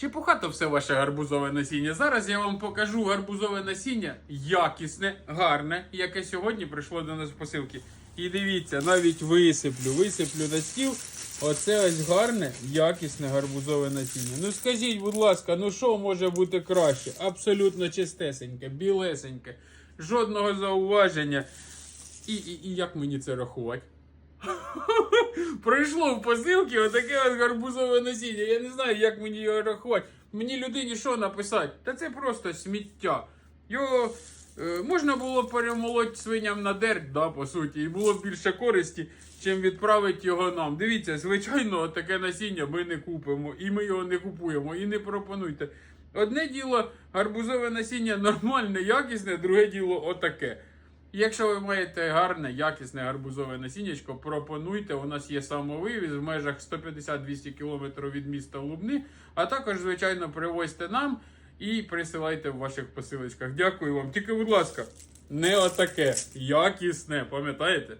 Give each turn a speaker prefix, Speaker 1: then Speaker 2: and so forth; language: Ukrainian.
Speaker 1: Чепуха то все ваше гарбузове насіння. Зараз я вам покажу гарбузове насіння якісне, гарне, яке сьогодні прийшло до нас в посилки. І дивіться, навіть висиплю, висиплю на стіл. Оце ось гарне, якісне гарбузове насіння. Ну скажіть, будь ласка, ну що може бути краще? Абсолютно чистесеньке, білесеньке, жодного зауваження. І, і, і як мені це рахувати? Прийшло в посилки отаке ось гарбузове насіння. Я не знаю, як мені його рахувати. Мені людині що написати? Та це просто сміття. Його е, можна було перемолоти свиням на дерть, да, по суті, і було б більше користі, чим відправити його нам. Дивіться, звичайно, таке насіння ми не купимо, і ми його не купуємо, і не пропонуйте. Одне діло, гарбузове насіння нормальне, якісне, друге діло отаке. Якщо ви маєте гарне, якісне гарбузове насіннячко, пропонуйте. У нас є самовивіз в межах 150-200 км від міста Лубни. А також, звичайно, привозьте нам і присилайте в ваших посилочках. Дякую вам. Тільки, будь ласка, не отаке, якісне, пам'ятаєте?